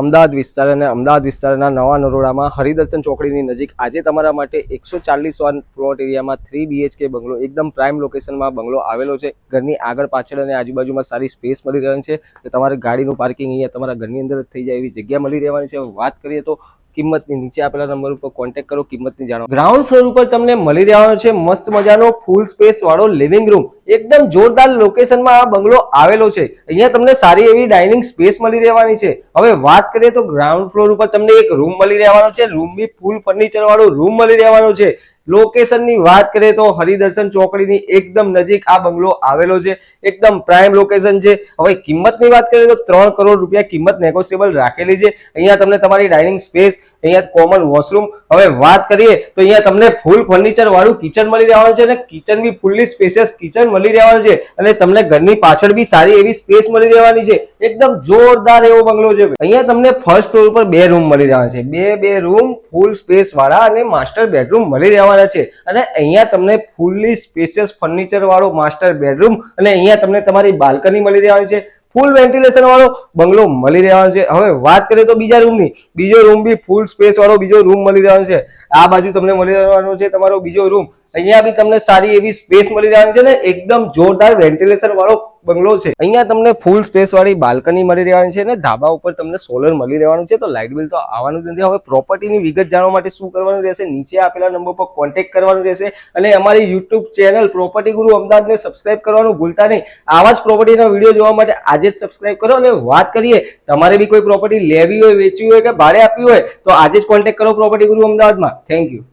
અમદાવાદ વિસ્તાર અને અમદાવાદ વિસ્તારના નવા નરોડામાં હરિદર્શન ચોકડીની નજીક આજે તમારા માટે એકસો ચાલીસ વાન પ્લોટ એરિયામાં થ્રી બીએચકે બંગલો, એકદમ પ્રાઇમ લોકેશનમાં બંગલો આવેલો છે. ઘરની આગળ પાછળ અને આજુબાજુમાં સારી સ્પેસ મળી રહેવાની છે. તો તમારે ગાડીનું પાર્કિંગ અહીંયા તમારા ઘરની અંદર થઈ જાય એવી જગ્યા મળી રહેવાની છે. વાત કરીએ તો કિંમતની. નીચે આપેલા નંબર ઉપર કોન્ટેક્ટ કરો, કિંમતની જાણો. ગ્રાઉન્ડ ફ્લોર ઉપર તમને મળી રહેવાનો છે મસ્ત મજાનો ફૂલ સ્પેસ વાળો લિવિંગ રૂમ એકદમ જોરદાર લોકેશનમાં આ બંગલો આવેલો છે. અહીંયા તમને સારી એવી ડાઇનિંગ સ્પેસ મળી રહેવાની છે. હવે વાત કરીએ તો ગ્રાઉન્ડ ફ્લોર ઉપર તમને એક રૂમ મળી રહેવાનો છે. રૂમ બી ફૂલ ફર્નિચર વાળો રૂમ મળી રહેવાનો છે. લોકેશનની વાત કરીએ તો હરિદર્શન ચોકડીની એકદમ નજીક આ બંગલો આવેલો છે. એકદમ પ્રાઇમ લોકેશન છે. હવે કિંમતની વાત કરીએ તો ત્રણ કરોડ રૂપિયા કિંમત નેગોશિયેબલ રાખેલી છે. અહીંયા તમને તમારી ડાઇનિંગ સ્પેસ અહીંયા કોમન વોશરૂમ હવે વાત કરીએ તો અહીંયા તમને ફૂલ ફર્નિચર વાળું કિચન મળી રહેવાનું છે અને કિચન બી ફૂલ્લી સ્પેશિયસ કિચન મળી રહેવાનું છે. અને તમને ઘરની પાછળ બી સારી એવી સ્પેસ મળી રહેવાની છે. એકદમ જોરદાર એવો બંગલો છે. અહીંયા તમને ફર્સ્ટ ફ્લોર ઉપર બે રૂમ મળી રહેવાના છે. બે બે રૂમ ફૂલ સ્પેસ વાળા અને માસ્ટર બેડરૂમ મળી રહેવાના છે. અને અહીંયા તમને ફૂલ્લી સ્પેશિયસ ફર્નિચર વાળો માસ્ટર બેડરૂમ અને અહીંયા તમને તમારી બાલ્કની મળી રહેવાની છે. ફૂલ વેન્ટિલેશન વાળો બંગલો મળી રહેવાનો છે. હવે વાત કરીએ તો બીજા રૂમની બીજો રૂમ બી ફૂલ સ્પેસ વાળો બીજો રૂમ મળી રહેવાનો છે. આ બાજુ તમને મળી રહેવાનો છે તમારો બીજો રૂમ અહીંયા બી તમને સારી એવી સ્પેસ મળી રહેવાની છે ને, એકદમ જોરદાર વેન્ટિલેશન વાળો બંગલો છે. અહીંયા તમને ફૂલ સ્પેસ વાળી બાલ્કની મળી રહેવાની છે અને ધાબા ઉપર તમને સોલર મળી રહેવાનું છે. તો લાઇટ બિલ તો આવવાનું નથી. હવે પ્રોપર્ટીની વિગત જાણવા માટે શું કરવાનું રહેશે? નીચે આપેલા નંબર પર કોન્ટેક્ટ કરવાનું રહેશે. અને અમારી યુટ્યુબ ચેનલ પ્રોપર્ટી ગુરુ અમદાવાદને સબસ્ક્રાઇબ કરવાનું ભૂલતા નહીં. આવા જ પ્રોપર્ટીના વીડિયો જોવા માટે આજે જ સબસ્ક્રાઇબ કરો અને વાત કરીએ, તમારે બી કોઈ પ્રોપર્ટી લેવી હોય, વેચવી હોય કે ભાડે આપવી હોય, તો આજે જ કોન્ટેક્ટ કરો પ્રોપર્ટી ગુરુ અમદાવાદમાં. Thank you